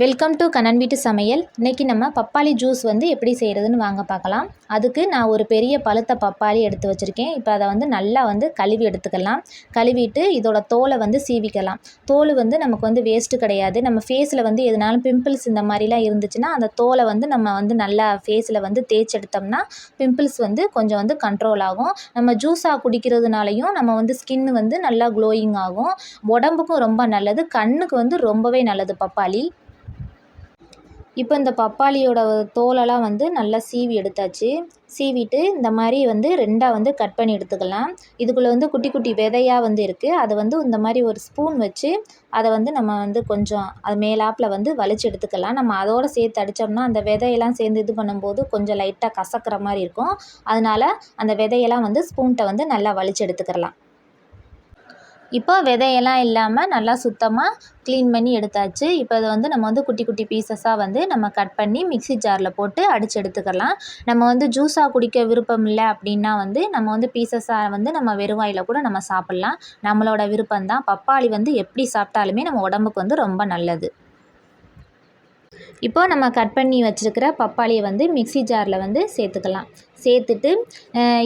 Welcome to Kannan வீட்டு சமையல். இன்றைக்கி நம்ம பப்பாளி ஜூஸ் வந்து எப்படி செய்கிறதுன்னு வாங்க பார்க்கலாம். அதுக்கு நான் ஒரு பெரிய பழுத்த பப்பாளி எடுத்து வச்சுருக்கேன். இப்போ அதை வந்து நல்லா வந்து கழுவி எடுத்துக்கலாம். கழுவிட்டு இதோட தோலை வந்து சீவிக்கலாம். தோல் வந்து நமக்கு வந்து வேஸ்ட்டு கிடையாது. நம்ம ஃபேஸில் வந்து எதுனாலும் பிம்பிள்ஸ் இந்த மாதிரிலாம் இருந்துச்சுன்னா அந்த தோலை வந்து நம்ம வந்து நல்லா ஃபேஸில் வந்து தேய்ச்சி எடுத்தோம்னா பிம்பிள்ஸ் வந்து கொஞ்சம் வந்து கண்ட்ரோல் ஆகும். நம்ம ஜூஸாக குடிக்கிறதுனாலையும் நம்ம வந்து ஸ்கின் வந்து நல்லா க்ளோயிங் ஆகும். உடம்புக்கும் ரொம்ப நல்லது. கண்ணுக்கு வந்து ரொம்பவே நல்லது பப்பாளி. இப்போ இந்த பப்பாளியோட தோலெல்லாம் வந்து நல்லா சீவி எடுத்தாச்சு. சீவிட்டு இந்த மாதிரி வந்து ரெண்டாக வந்து கட் பண்ணி எடுத்துக்கலாம். இதுக்குள்ளே வந்து குட்டி குட்டி விதையாக வந்து இருக்குது அதை வந்து இந்த மாதிரி ஒரு ஸ்பூன் வச்சு அதை வந்து நம்ம வந்து கொஞ்சம் அது மேலாப்பில் வந்து வலிச்சு எடுத்துக்கலாம். நம்ம அதோடு சேர்த்து அடித்தோம்னா அந்த விதையெல்லாம் சேர்ந்து இது பண்ணும்போது கொஞ்சம் லைட்டாக கசக்கிற மாதிரி இருக்கும். அதனால் அந்த விதையெல்லாம் வந்து ஸ்பூன்கிட்ட வந்து நல்லா வலிச்சு எடுத்துக்கலாம். இப்போ விதையெல்லாம் இல்லாமல் நல்லா சுத்தமாக க்ளீன் பண்ணி எடுத்தாச்சு. இப்போ அதை வந்து நம்ம வந்து குட்டி குட்டி பீசஸாக வந்து நம்ம கட் பண்ணி மிக்ஸி ஜாரில் போட்டு அடித்து எடுத்துக்கலாம். நம்ம வந்து ஜூஸாக குடிக்க விருப்பம் இல்லை அப்படின்னா வந்து நம்ம வந்து பீசஸாக வந்து நம்ம வெறும் வாயில் கூட நம்ம சாப்பிட்லாம். நம்மளோட விருப்பம் தான் பப்பாளி வந்து எப்படி சாப்பிட்டாலுமே நம்ம உடம்புக்கு வந்து ரொம்ப நல்லது. இப்போ நம்ம கட் பண்ணி வச்சுருக்கிற பப்பாளியை வந்து மிக்ஸி ஜாரில் வந்து சேர்த்துக்கலாம். சேர்த்துட்டு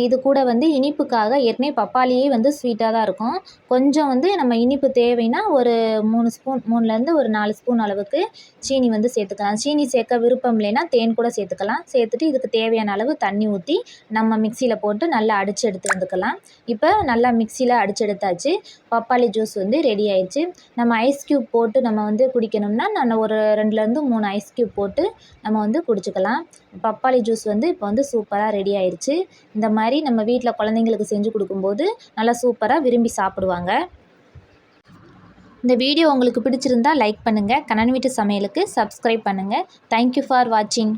இது கூட வந்து இனிப்புக்காக ஏற்கனவே பப்பாளியே வந்து ஸ்வீட்டாக தான் இருக்கும். கொஞ்சம் வந்து நம்ம இனிப்பு தேவைன்னா ஒரு மூணு ஸ்பூன் மூணுலேருந்து ஒரு நாலு ஸ்பூன் அளவுக்கு சீனி வந்து சேர்த்துக்கலாம். சீனி சேர்க்க விருப்பம் இல்லைன்னா தேன் கூட சேர்த்துக்கலாம். சேர்த்துட்டு இதுக்கு தேவையான அளவு தண்ணி ஊற்றி நம்ம மிக்சியில் போட்டு நல்லா அடித்து எடுத்து வந்துக்கலாம். இப்போ நல்லா மிக்சியில் அடித்து எடுத்தாச்சு. பப்பாளி ஜூஸ் வந்து ரெடி ஆயிடுச்சு. நம்ம ஐஸ் க்யூப் போட்டு நம்ம வந்து குடிக்கணும்னா நான் ஒரு ரெண்டுலேருந்து மூணு ஐஸ் க்யூப் போட்டு நம்ம வந்து குடிச்சிக்கலாம். பப்பாளி ஜூஸ் வந்து இப்போ வந்து சூப்பராக ரெடி ரெடி ஆயிடுச்சு இந்த மாதிரி நம்ம வீட்டில் குழந்தைங்களுக்கு செஞ்சு கொடுக்கும்போது நல்லா சூப்பராக விரும்பி சாப்பிடுவாங்க. இந்த வீடியோ உங்களுக்கு பிடிச்சிருந்தா லைக் பண்ணுங்கள் கணன் வீட்டு சமையலுக்கு சப்ஸ்கிரைப் பண்ணுங்கள் தேங்க்யூ ஃபார் வாட்சிங்